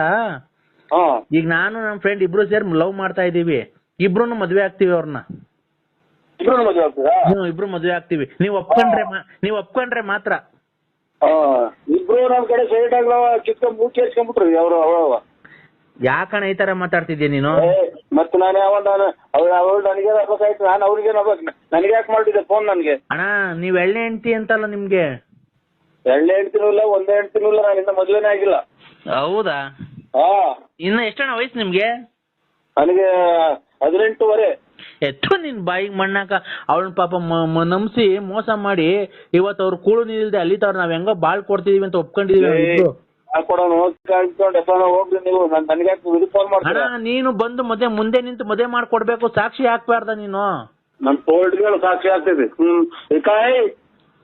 ಹಾ. ಈಗ ನಾನು ನಮ್ಮ ಫ್ರೆಂಡ್ ಇಬ್ರು ಸೇರಿ ಲವ್ ಮಾಡ್ತಾ ಇದೀವಿ ಇಬ್ರು ಮದ್ವೆ ಆಗ್ತೀವಿ ಅವ್ರನ್ನ. ಇಬ್ರು ಮದುವೆ ಆಗ್ತದಾ ಹ್ಮ್ ಇಬ್ರು ಮದ್ವೆ ಆಗ್ತೀವಿ. ನೀವ್ ಒಪ್ಕೊಂಡ್ರೆ ಮಾ- ನೀವ್ ಒಪ್ಕೊಂಡ್ರೆ ಮಾತ್ರ. ಇಬ್ರು ನಮ್ ಕಡೆ ಸೈಡ್ ಆಗ್ಲವ ಕಿತ್ಕೊಂಡ್ ಮೂತಿ ಹಚ್ಕೊಂಡ್ಬಿಟ್ರಿ ಅವ್ರು ಅವ ಯಾಕಣ ಈ ತರ ಮಾತಾಡ್ತಿದ್ಯಾ ನೀನು? ಮತ್ತೆ ನಾನು ಯಾವ ನಾನು ಅವ್ರು ಅವ್ರು ನನಗೆ ಆಗ್ಬೇಕಾಯ್ತು ನಾನು ಅವ್ರಿಗೆ ಆಗ್ಬೇಕು ನನಗೆ ಯಾಕೆ ಮಾಡಿದ್ದೆ ಫೋನ್ ನನಗೆ? ಅಣ್ಣ ನೀವ್ ಎಳ್ಳೆ ಹೆಂಡತಿ ಅಂತಲ್ಲ ನಿಮ್ಗೆ? ಎಳ್ಳೆ ಹೆಂಡತಿನೂ ಇಲ್ಲ ಒಂದೇ ಹೆಂಡತಿನೂ ಇಲ್ಲ ನಾನಿಂದ ಮದುವೆನೇ ಆಗಿಲ್ಲ. ಹೌದಾ? ಹಾ. ಇನ್ನ ಎಷ್ಟಣ್ಣ ವಯಸ್ಸು ನಿಮ್ಗೆ? ನನಗೆ ಹದಿನೆಂಟುವರೆ. ಎತ್ತು ನಿನ್ ಬಾಯಿಗೆ ಮಣ್ಣಾಕ ಅವಳನ್ನ ಪಾಪ ನಂಬಿಸಿ ಮೋಸ ಮಾಡಿ ಇವತ್ತು ಅವ್ರು ಕೂಳು ಅಲ್ಲಿ ತವ್ರು ನಾವ್ ಹೆಂಗೋ ಬಾಳ್ ಕೊಡ್ತಿದೀವಿ ಅಂತ ಒಪ್ಕೊಂಡಿದೀವಿ ನಾನು ಅಣ್ಣ ನೀನು ಬಂದು ಮದ್ವೆ ಮುಂದೆ ನಿಂತು ಮದುವೆ ಮಾಡ್ಕೊಡ್ಬೇಕು ಸಾಕ್ಷಿ ಹಾಕ್ಬಾರ್ದ ನೀನು. ತೋಳ್ಗಳು ಸಾಕ್ಷಿ ಆಗ್ತೈತಿ ಹ್ಮ್. ಈ ಕಾಯಿ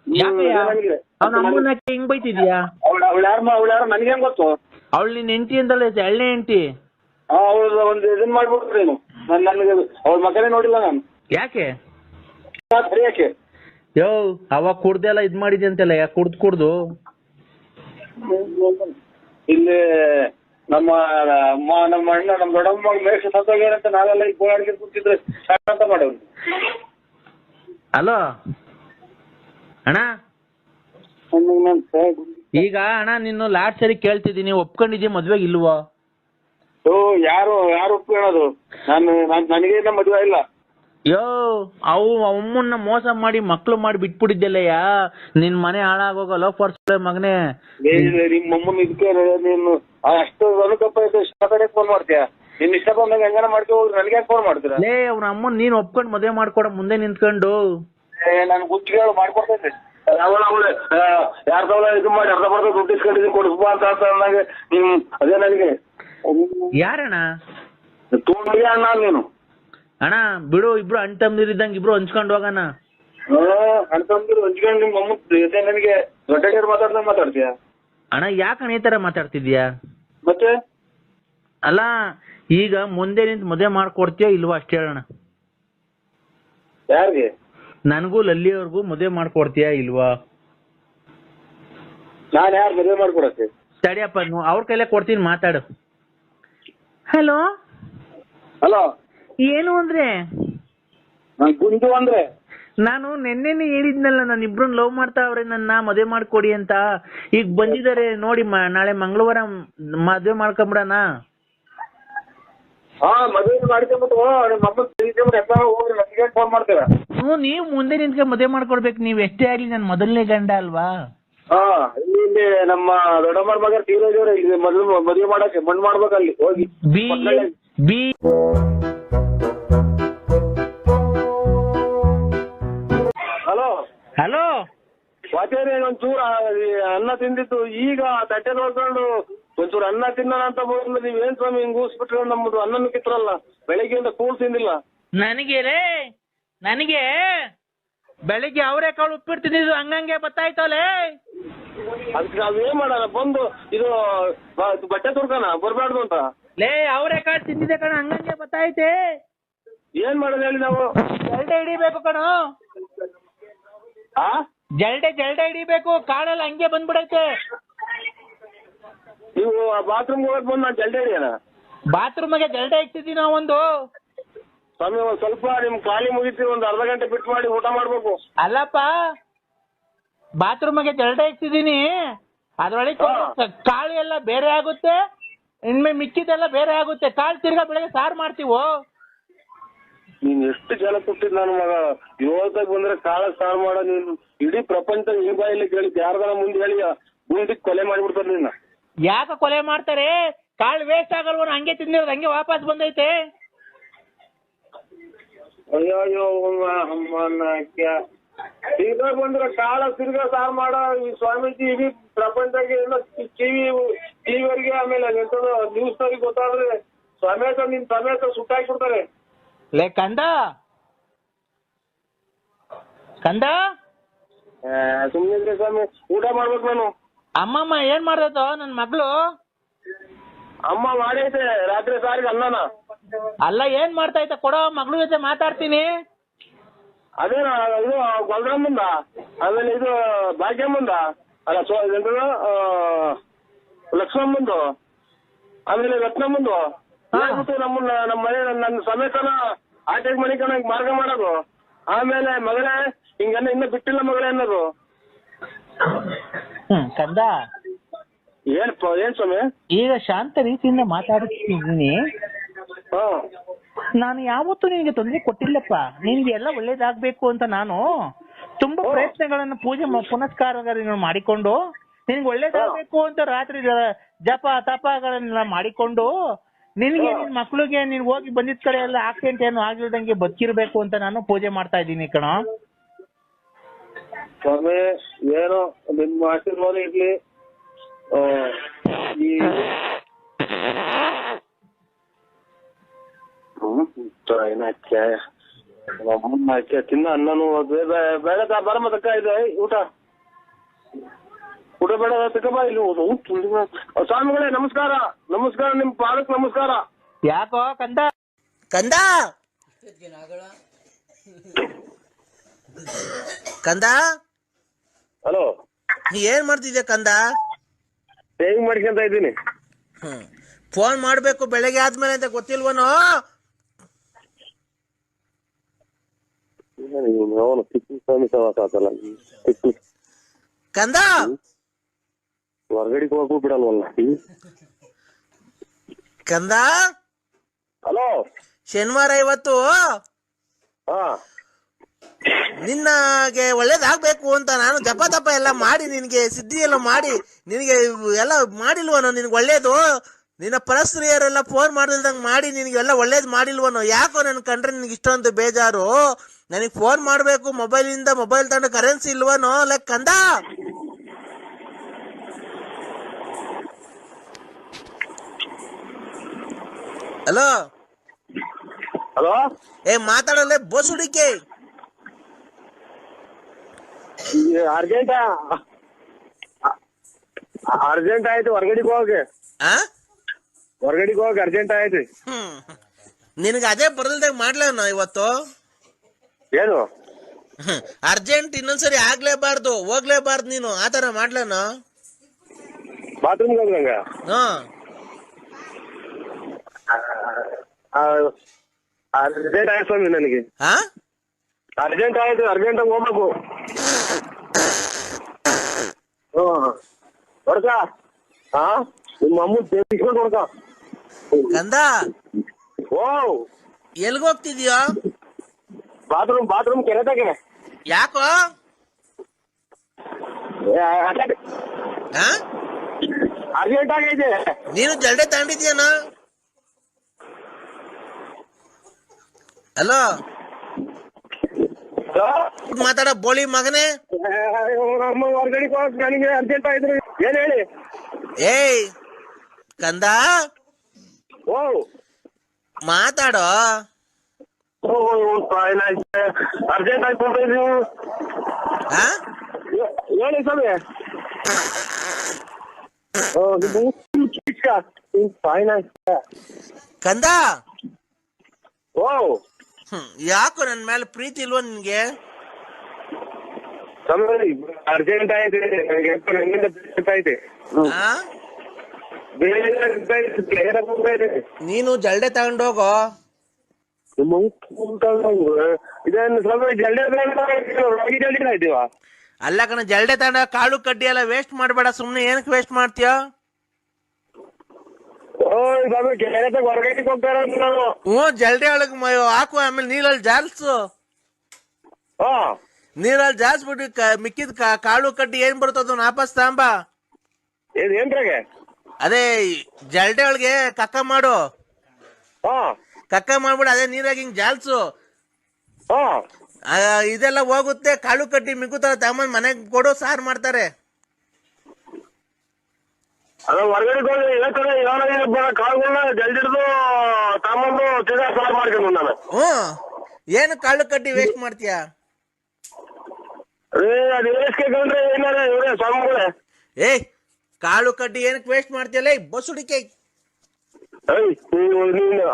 ಯಾಕಯ್ಯ? ಅವ್ನ ಅಮ್ಮನ ಹಿಂಗ್ ಬೈತಿದ್ಯಾ? ಅವಳ ಅವಳ ಯಾರ ಅವಳ ಯಾರ ನನಗೆ ಹೆಂಗ್ ಗೊತ್ತು? ಅವಳು ನಿನ್ ಹೆಂಡತಿ ಅಂತಲ್ಲ ಎಳ್ಳೆ ಹೆಂಡತಿ. ಹಾ ಅವಳ ಒಂದು ಇದನ್ ಮಾಡ್ಬಿಟ್ರಿ ನೀನು. ನಾನು ನನಗೆ ಅವ್ರ ಮಗನೇ ನೋಡಿಲ್ಲ ನಾನು. ಯಾಕೆ? ಸರಿ ಯಾಕೆ? ಯೋ ಅವಾಗ ಕುಡ್ದೆಲ್ಲ ಇದ್ ಮಾಡಿದ್ಯ ಅಂತಲ್ಲ ಯಾಕೆ ಕುಡ್ದು ಕುಡ್ದು? ಇಲ್ಲಿ ನಮ್ಮ ಅಮ್ಮ ನಮ್ಮ ಅಣ್ಣ ನಮ್ಮ ದೊಡ್ಡಮ್ಮ ಮೇಷ ಸತ್ತೋಗ್ಯಾರಂತ ನಾವೆಲ್ಲ ಈಗ ಗೋಳಾಡಿಗೆ ಕೂತಿದ್ರೆ ಅಂತ ಮಾಡವ್ರು ಅಲೋ? ಅಣ್ಣ? ಈಗ ಅಣ್ಣ ನಿನ್ನ ಲಾಸ್ಟ್ ಸರಿ ಕೇಳ್ತಿದ್ದೀನಿ ಒಪ್ಕೊಂಡಿದ್ಯಾ ಮದ್ವೆಗೆ ಇಲ್ವೋ? ಯಾರು ಯಾರು ಒಪ್ಕೊಳ್ಳೋದು ನಾನು ನಾನ್ ನನಗೇನ ಮದುವೆ ಇಲ್ಲ. ಯೋ ಅವು ಅಮ್ಮನ್ನ ಮೋಸ ಮಾಡಿ ಮಕ್ಳು ಮಾಡಿ ಬಿಟ್ಬಿಟ್ಟಿದ್ದೆಲ್ಲಯ್ಯ. ನಿನ್ ಮನೆ ಹಾಳಾಗೋಗ ಲೋಫರ್ಸ್ ಮಗನೇ. ಏ, ನಿಮ್ಮ ಅಮ್ಮನ ಇದಕ್ಕೆ ನೀನು ಅಷ್ಟು ಅನುಕಂಪ ಇದೆ ಇಷ್ಟ ಕಡೆ ಫೋನ್ ಮಾಡ್ತೀಯ? ನಿನ್ ಇಷ್ಟ ಬಂದಾಗ ಹೆಂಗಾನ ಮಾಡ್ಕೊ ಹೋಗಿ ನನಗೆ ಫೋನ್ ಮಾಡ್ತೀರ? ಲೇ ಅವ್ನ ಅಮ್ಮನ್ ನೀನ್ ಒಪ್ಕೊಂಡ್ ಮದ್ವೆ ಮಾಡ್ಕೊಡ ಮುಂದೆ ನಿಂತ್ಕೊಂಡು. ಏ ನಾನು ಗುತ್ತಿಗೆ ಮಾಡ್ಕೊಡ್ತೇನೆ. ಅವಳ ಅವಳೆ ಯಾರ ತವಲ ಇದು ಮಾಡಿ ಅರ್ಧ ಬರ್ದ ದುಡ್ಡು ಇಸ್ಕೊಂಡಿದ್ದೀನಿ ಕೊಡಿಸ್ಬಾ ಅಂತ ಅಂತ ಅಂದಾಗ ನಿಮ್ ಅದೇ ನನಗೆ. ಯಾರಣ್ಣ? ತಗೊಂಡಿಗೆ ಅಣ್ಣ ನೀನು? ಅಣ್ಣ ಬಿಡು ಇಬ್ರು ಅಣ್ಣ ತಮ್ಮದಿರಿದ್ದಂಗೆ ಇಬ್ರು ಹಂಚ್ಕೊಂಡು ಹೋಗೋಣ ಅಣ್ತಂದಿರು ಹಂಚ್ಕೊಂಡು ನಿಮ್ಮ ಅಮ್ಮ ನನಗೆ ದೊಡ್ಡ ಮಾತಾಡ್ದಂಗೆ ಮಾತಾಡ್ತೀಯ? ಅಣ್ಣ ಯಾಕಣ್ಣ ಈ ತರ ಮಾತಾಡ್ತಿದ್ಯಾ ಮತ್ತೆ? ಅಲ್ಲ ಈಗ ಮುಂದೆ ನಿಂತ ಮದುವೆ ಮಾಡ್ಕೊಡ್ತೀಯೋ ಇಲ್ವಾ ಅಷ್ಟೇ ಹೇಳೋಣ ಯಾರಿಗೆ? ನನಗೂ ಲಲ್ಲಿಯವ್ರಿಗೂ ಮದುವೆ ಮಾಡ್ಕೊಡ್ತೀಯ ಇಲ್ವಾ? ನಾನು ಯಾರು ಮದುವೆ ಮಾಡ್ಕೊಡಕ್ಕೆ? ತಡಿಯಪ್ಪ ನೀವು ಅವ್ರ ಕೈಲೇ ಕೊಡ್ತೀನಿ ಮಾತಾಡು. ಹಲೋ? ಹಲೋ? ಏನು ಅಂದ್ರೆ? ನಾನು ಗುಂಡು ಅಂದ್ರೆ? ನಾನು ನೆನ್ನೆನೆ ಹೇಳಿದ್ನಲ್ಲ ನಾನು ಇಬ್ರನ್ನ ಲವ್ ಮಾಡ್ತಾವ್ರೆ ನನ್ನ ಮದುವೆ ಮಾಡ್ಕೊಡಿ ಅಂತ. ಈಗ ಬಂದಿದ್ದಾರೆ ನೋಡಿ ಮ- ನಾಳೆ ಮಂಗಳವಾರ ಮದುವೆ ಮಾಡ್ಕೊಂಬಿಡಣ. ಹಾ ಮದುವೆ ಮಾಡ್ಕೊಂಬಿಟ್ಟು ನಿಮ್ಮ ಅಮ್ಮ ತಿಳಿದ್ಬಿಟ್ಟು ಎಲ್ಲ ಹೋಗ್ರಿ ನನಗೆ ಫೋನ್ ಮಾಡ್ತೀರಾ? ಹ್ಞೂ ನೀವು ಮುಂದೆ ನಿಂತ್ಕೊಂಡು ಮದುವೆ ಮಾಡ್ಕೊಡ್ಬೇಕು ನೀವು ಎಷ್ಟೇ ಆಗ್ಲಿ ನಾನು ಮೊದಲನೇ ಗಂಡ ಅಲ್ವಾ? ಹಾ ಇಲ್ಲಿ ನಮ್ಮ ದೊಡ್ಡಮ್ಮನ ಮಗ ತೀರೋಜವ್ರೆ ಇಲ್ಲಿ ಮೊದಲು ಮದುವೆ ಮಾಡಕ್ಕೆ ಮಣ್ಣು ಮಾಡ್ಬೇಕಲ್ಲಿ ಹೋಗಿ. ಬಿ ಬಿ ಹಲೋ? ಹಲೋ? ವಾಚೇರಿ ಒಂಚೂರು ಅನ್ನ ತಿಂದಿತ್ತು ಈಗ ತಟ್ಟೆ ನೋಡ್ಕೊಂಡು ಒಂಚೂರು ಅನ್ನ ತಿನ್ನೋಣ ಅಂತ ಬಂದ್ರೆ ನೀವೇನ್ ಸ್ವಾಮಿ ಹಿಂಗ್ ಊಸ್ಬಿಟ್ರೆ ನಮ್ಮದು ಅನ್ನನ ಕಿತ್ರಲ್ಲ ಬೆಳಿಗ್ಗೆಯಿಂದ ಕೂಲ್ ತಿಂದಿಲ್ಲ ನನಗೆ ರೇ ನನಗೆ ಬೆಳಿಗ್ಗೆ ಅವರೆಕಾಳು ಉಪ್ಪಿಟ್ಟು ತಿಂದಿದ್ದು ಹಂಗಂಗೆ ಬತ್ತಾಯ್ತಲೇ? ಅದಕ್ಕೆ ಏನ್ ಮಾಡೋಣ ಬಂದು ಇದು ಬ- ಇದು ಬಟ್ಟೆ ತುರ್ಕನ ಬರ್ಬಾರ್ದು ಅಂತ. ಲೇ ಅವರೆಕಾಳು ತಿಂದಿದೆ ಕಣ ಹಂಗಂಗೆ ಬತ್ತಾಯ್ತೆ? ಏನ್ ಮಾಡೋದು ಹೇಳಿ ನಾವು? ಜಲ್ಡೆ ಹಿಡಿಬೇಕು ಕಣ. ಆ? ಜಲ್ಡೆ ಜಲ್ಡೆ ಹಿಡಿಬೇಕು ಕಾಳೆಲ್ಲ ಹಂಗೆ ಬಂದ್ಬಿಡೈತೆ ನೀವು ಬಾತ್ರೂಮ್ ಹೋಗಕ್ ಬಂದು ನಾನು ಜಲ್ದಿ ಹಿಡಿಯೋಣ. ಬಾತ್ರೂಮ್ಗೆ ಜಲ್ಡೆ ಇಟ್ಟಿದ್ದೀನಿ ನಾವೊಂದು ಸ್ವಾಮಿ ಒಂದ್ ಸ್ವಲ್ಪ ನಿಮ್ ಖಾಲಿ ಮುಗಿತಿ ಒಂದ್ ಅರ್ಧ ಗಂಟೆ ಬಿಟ್ಟು ಮಾಡಿ ಊಟ ಮಾಡ್ಬೇಕು. ಅಲ್ಲಪ್ಪ ಬಾತ್ರೂಮ್ಗೆ ಜಲ್ಟ ಇಕ್ತಿದೀನಿ ಅದ್ರೊಳಗೆ ಕಾಳು ಎಲ್ಲ ಬೇರೆ ಆಗುತ್ತೆ. ಇನ್ಮೆ ಮಿಕ್ಕಿದೆಲ್ಲ ಬೇರೆ ಆಗುತ್ತೆ. ಕಾಳು ತಿರ್ಗಾ ಬೆಳಗ್ಗೆ ಸಾರು ಮಾಡ್ತೀವೋ? ನೀನ್ ಎಷ್ಟು ಜನ ಕೊಟ್ಟಿದ್ ನಾನು ಮಗ? ಇವತ್ತಾಗ ಬಂದ್ರೆ ಕಾಳ ಸಾರ್ ಮಾಡೋ ನೀನ್. ಇಡೀ ಪ್ರಪಂಚ ಈ ಬಾಯಲ್ಲಿ ಕೇಳಿ ಯಾರ್ದಾರ ಮುಂದೆ ಹೇಳಿ ಗುಂಡಿಗ್ ಕೊಲೆ ಮಾಡ್ಬಿಡ್ತಾರೆ ನಿನ್ನ. ಯಾಕ ಕೊಲೆ ಮಾಡ್ತಾರೆ? ಕಾಳು ವೇಸ್ಟ್ ಆಗಲ್ವ ಹಂಗೆ ತಿಂದಿರೋದು ಹಂಗೆ ವಾಪಸ್ ಬಂದೈತೆ. ಅಯ್ಯೋ ಅಯ್ಯೋ ತಿರ್ಗಾ ಬಂದ್ರೆ ಕಾಳ ತಿರ್ಗಾ ಸಾರ್ ಮಾಡ. ಈ ಸ್ವಾಮೀಜಿ ಇಡೀ ಪ್ರಪಂಚಕ್ಕೆ ಎಲ್ಲ ಟಿವಿ ಟಿವಿಯವರಿಗೆ ಆಮೇಲೆ ಎಂತದೋ ನ್ಯೂಸ್ ಅವ್ರಿಗೆ ಗೊತ್ತಾದ್ರೆ ಸಮೇತ ನಿನ್ ಸಮೇತ ಸುಟ್ಟಾಕ್ಬಿಡ್ತಾರೆ ಲೇ ಕಂದ ಕಂದ ಸುಮ್ಮನೆ ಸ್ವಾಮಿ ಊಟ ಮಾಡ್ಬೇಕು ನಾನು. ಅಮ್ಮಮ್ಮ ಏನ್ ಮಾಡ್ದೋ ನನ್ ಮಗಳು? ಅಮ್ಮ ಮಾಡೈತೆ ರಾತ್ರಿ ಸಾರಿಗೆ ಅನ್ನನ. ಅಲ್ಲ ಏನ್ ಮಾಡ್ತಾ ಇದ್ದ? ಕೊಡೋ ಮಗಳ ಜೊತೆ ಮಾತಾಡ್ತೀನಿ. ಅದೇ ಇದು ಗೊಲ್ರಮ್ಮಂದ ಆಮೇಲೆ ಇದು ಭಾಗ್ಯಮ್ಮಂದ ಅಲ್ಲ ಸೊ ಲಕ್ಷ್ಮ ಮುಂದ. ಆಮೇಲೆ ರತ್ನ ಹೇಳ್ಬಿಟ್ಟು ನಮ್ಮನ್ನ ನಮ್ಮ ಮನೆ ನನ್ನ ಸಮೇತನ ಆಟೆಗೆ ಮನೆ ಕಣ ಮಾರ್ಗ ಮಾಡೋದು. ಆಮೇಲೆ ಮಗಳೇ ಹಿಂಗನ್ನ ಇನ್ನ ಬಿಟ್ಟಿಲ್ಲ ಮಗಳೇ ಅನ್ನೋದು. ಹ್ಮ್ ಕಂದ. ಏನ್ ಪ- ಏನ್ ಸ್ವಾಮಿ? ಈಗ ಶಾಂತ ರೀತಿಯಿಂದ ಮಾತಾಡ್ತಿದ್ದೀನಿ. ಹಾ ನಾನು ಯಾವತ್ತೂ ನಿನಗೆ ತೊಂದರೆ ಕೊಟ್ಟಿಲ್ಲಪ್ಪ. ನಿನ್ಗೆ ಎಲ್ಲ ಒಳ್ಳೇದಾಗ್ಬೇಕು ಅಂತ ನಾನು. ತುಂಬಾ ಪ್ರಯತ್ನಗಳನ್ನು ಪೂಜೆ ಪುನಸ್ಕಾರಗಳನ್ನು ಮಾಡಿಕೊಂಡು ನಿನ್ಗೆ ಒಳ್ಳೇದಾಗ್ಬೇಕು ಅಂತ ರಾತ್ರಿ ಜಪ ತಪಗಳನ್ನೆಲ್ಲ ಮಾಡಿಕೊಂಡು ನಿನ್ಗೆ ನಿನ್ ಮಕ್ಳಿಗೆ ನೀನ್ ಹೋಗಿ ಬಂದಿದ್ ಕಡೆ ಎಲ್ಲ ಆಕ್ಸಿಡೆಂಟ್ ಏನು ಆಗಿಲ್ದಂಗೆ ಬದುಕಿರ್ಬೇಕು ಅಂತ ನಾನು ಪೂಜೆ ಮಾಡ್ತಾ ಇದ್ದೀನಿ ಕಣೋ. ಸ್ವಾಮಿ ಏನೋ ನಿಮ್ಮ ಆಶೀರ್ವಾದ ಇರ್ಲಿ. ಈ ಏನಕ್ಕೆ ಅಮ್ಮಕ್ಕೆ ತಿನ್ನ ಅನ್ನನು ಬೇಡ ತಾ- ಬರ ಮತ್ತಕ್ಕ ಇದೆ ಊಟ. ಊಟ ಬೇಡ ತಕಬಾ ಇಲ್ಲಿ. ಸ್ವಾಮಿಗಳೇ ನಮಸ್ಕಾರ. ನಮಸ್ಕಾರ ನಿಮ್ ಪಾದಕ್ ನಮಸ್ಕಾರ. ಯಾಕೋ ಕಂದ? ಕಂದ? ಕಂದ? ಹಲೋ. ಏನ್ ಮಾಡ್ತಿದ್ಯಾ ಕಂದ? ಸೇವಿಂಗ್ ಮಾಡ್ಕೊಂತ ಇದ್ದೀನಿ? ಫೋನ್ ಮಾಡ್ಬೇಕು ಬೆಳಗ್ಗೆ ಆದ್ಮೇಲೆ ಅಂತ ಗೊತ್ತಿಲ್ವನೋ? ಅವನು ಟಿಪ್ಪು ಸ್ವಾಮಿ ಸವಾಸ ಆತಲ್ಲ ಟಿಪ್ಪು ಕಂದ! ಹೊರಗಡೆ ಹೋಗು ಬಿಡಲ್ವಲ್ಲ? ಕಂದ! ಹಲೋ? ಶನಿವಾರ ಇವತ್ತು ನಿನ್ನಗೆ ಒಳ್ಳೇದಾಗ್ಬೇಕು ಅಂತ ನಾನು ಜಪ ತಪ ಎಲ್ಲ ಮಾಡಿ ನಿನಗೆ ಸಿದ್ಧಿ ಎಲ್ಲ ಮಾಡಿ ನಿನಗೆ ಎಲ್ಲ ಮಾಡಿಲ್ವನೋ ನಿನಗೆ ಒಳ್ಳೇದು? ನಿನ್ನ ಪರಸ್ತ್ರೀಯರೆಲ್ಲ ಫೋನ್ ಮಾಡಿಲ್ದಂಗೆ ಮಾಡಿ ನಿನಗೆಲ್ಲ ಒಳ್ಳೇದು ಮಾಡಿಲ್ವನೋ? ಯಾಕೋ ನನ್ನ ಕಂಡ್ರೆ ನಿನಗೆ ಇಷ್ಟೊಂದು ಬೇಜಾರು? ನನಗೆ ಫೋನ್ ಮಾಡಬೇಕು ಮೊಬೈಲಿಂದ ಮೊಬೈಲ್ ತಗೊಂಡು ಕರೆನ್ಸಿ ಇಲ್ವನೋ? ಲೈಕ್ ಕಂದ! ಹಲೋ ಹಲೋ ಏ ಮಾತಾಡಲೆ ಬೋಸುಡಿಕೆ! ಅರ್ಜೆಂಟ್ ಅರ್ಜೆಂಟ್ ಆಯ್ತು ಹೊರಗಡೆ ಹೋಗಿ. ಆ? ಹೊರಗಡೆಗೆ ಹೋಗಿ ಅರ್ಜೆಂಟ್ ಆಯ್ತು ನಿನಗೆ ಅದೇ ಬರ್ದಲ್ದಾಗ ಮಾಡ್ಲೇನ ಇವತ್ತು? ಏನು. ಅರ್ಜೆಂಟ್ ಇನ್ನೊಂದ್ಸರಿ ಆಗ್ಲೇಬಾರ್ದು ಹೋಗ್ಲೇಬಾರ್ದು ನೀನು. ಆತರ ಮಾಡ್ಲೇನ ಬಾತ್ರೂಮ್ ಹೋಗ್ದಂಗ ಹ್ಮ್ ಅರ್ಜೆಂಟ್ ಆಯ್ತು ಸ್ವಾಮಿ ನನಗೆ. ಹಾ? ಅರ್ಜೆಂಟ್ ಆಯ್ತು ಅರ್ಜೆಂಟ್ ಹೋಗ್ಬೇಕು. ಹ್ಮ್. ಹೊಡ್ಕ. ಹಾ? ನಿಮ್ಮ ಅಮ್ಮ ತೆಗಿಸ್ಕೊಂಡು ಹೊಡ್ಕ. ಕಂದ? ಓ ಎಲ್ಗ್ ಹೋಗ್ತಿದ್ಯೋ ಬಾತ್ರೂಮ್ ಬಾತ್ರೂಮ್ ಕೆರೆದಾಗೆ. ಯಾಕೋ? ಹಾ ಅರ್ಜೆಂಟ್ ಆಗೈತೆ ನೀನು ಜಲ್ಡೆ ತಗೊಂಡಿದ್ಯಾನ? ಹಲೋ? ಮಾತಾಡ ಬೋಳಿ ಮಗನೇ? ಹೊರಗಡೆ ನನಗೆ ಅರ್ಜೆಂಟ್ ಆಯ್ತು ಏನ್ ಹೇಳಿ? ಏಯ್ ಕಂದ? ಓ ಮಾತಾಡೋ? ಓ ಅರ್ಜೆಂಟ್ ಆಯ್ತು ನೀವು ಹಾ ಹೇಳಿ ಸ್ವಾಮಿ. ಓ, ಇದು ಚಿಕ್ಕ. ಇದು fine ಆಯ್ತು. ಕಂದ? ಓ ಹ್ಮ್ ಯಾಕೋ ನನ್ ಮೇಲೆ ಪ್ರೀತಿ ಇಲ್ವಾ ನಿನ್ಗೆ? ಸ್ವಾಮಿ ಅರ್ಜೆಂಟ್ ಆಯ್ತು ಆ? ಬೇರೆ ಬೇರೆ ನೀನು ಜಲ್ಡೆ ತಗೊಂಡೋಗೋ ಹೋಗೋ. ಸ್ವಲ್ಪ ಜಲ್ಡೆ ಅಲ್ಲ ಕಣ ಜಲ್ಡೆ ತಗೊಂಡ ಕಾಳು ಕಡ್ಡಿ ಎಲ್ಲ ವೇಸ್ಟ್ ಮಾಡಬೇಡ. ಸುಮ್ಮನೆ ಏನಕ್ಕೆ ವೇಸ್ಟ್ ಮಾಡ್ತೀಯ? ಓಯ್ ಬಾಬು ಕೆರೆ ಹೊರಗಡೆ ಹೋಗ್ತಾರ ಹ್ಞೂ ಜಲ್ಡೆ ಒಳಗೆ ಹಾಕು ಆಮೇಲೆ ನೀರಲ್ಲಿ ಜಾಲ್ಸು. ಹಾ. ನೀರಲ್ಲಿ ಜಾಲ್ಸ್ಬಿಟ್ಟು ಕ- ಮಿಕ್ಕಿದ ಕಾಳು ಕಡ್ಡಿ ಏನ್ ಬರ್ತದ ವಾಪಸ್ ತಾಂಬ ಏನ್ ಏನ್ರಾಗೆ ಅದೇ ಜಲ್ಡೆ ಒಳಗೆ ಕಕ್ಕ ಮಾಡು. ಹಾ. ಕಕ್ಕ ಮಾಡ್ಬಿಡು ಅದೇ ನೀರಾಗಿ ಹಿಂಗ್ ಜಾಲ್ಸು. ಹಾ. ಆ, ಇದೆಲ್ಲ ಹೋಗುತ್ತೆ ಕಾಳು ಕಡ್ಡಿ ಮಿಗುತ್ತಾರ ತಮ್ಮ ಮನೆಗ್ ಕೊಡು ಸಾರ್ ಮಾಡ್ತಾರೆ. ಅದ ಹೊರಗಡೆ ಹೋಗಿ ಹೇಳ್ತಾರೆ ಯಾವ ಕಾಳುಗಳನ್ನ ಜಲ್ದಿ ಹಿಡಿದು ತಗೊಂಡು ತಿರ್ಗಾ ಸಾರು ಮಾಡ್ಕೊಂಡು ನಾನು ಹ್ಞೂ. ಏನು ಕಾಳು ಕಟ್ಟಿ ವೇಸ್ಟ್ ಮಾಡ್ತೀಯ? ಏ ಅದು ಏಸ್ಕೆ ಕಂಡ್ರೆ ಏನಾರ ಇವರೇ ಸ್ವಾಮಿಗಳೇ. ಏಯ್ ಕಾಳು ಕಡ್ಡಿ ಏನಕ್ಕೆ ವೇಸ್ಟ್ ಮಾಡ್ತೀಯಲ್ಲ ಈ ಬಸುಡಿಕೆ.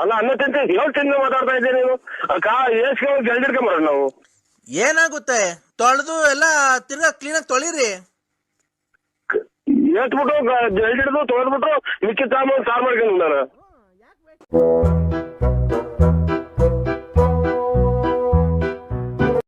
ಅಲ್ಲ ಅನ್ನ ತಿಂತ ಹೇಳ್ತೀನಿ ಮಾತಾಡ್ತಾ ಇದ್ದೆ ನೀನು? ಕಾ ಏಸ್ಕೆ ಜಲ್ದಿ ಹಿಡ್ಕೊಂಬರೋಣ ನಾವು. ಏನಾಗುತ್ತೆ? ತೊಳೆದು ಎಲ್ಲ ತಿರ್ಗಾ ಕ್ಲೀನಾಗಿ ತೊಳಿರಿ. ಎತ್ಬಿಟ್ಟು ಜಲ್ದಿಡ್ದು ತೊಳೆದ್ಬಿಟ್ಟು ಮಿಕ್ಕಿ ತಾಮ ಸಾರು ಮಾಡ್ಕೊಂಡು ನಾನು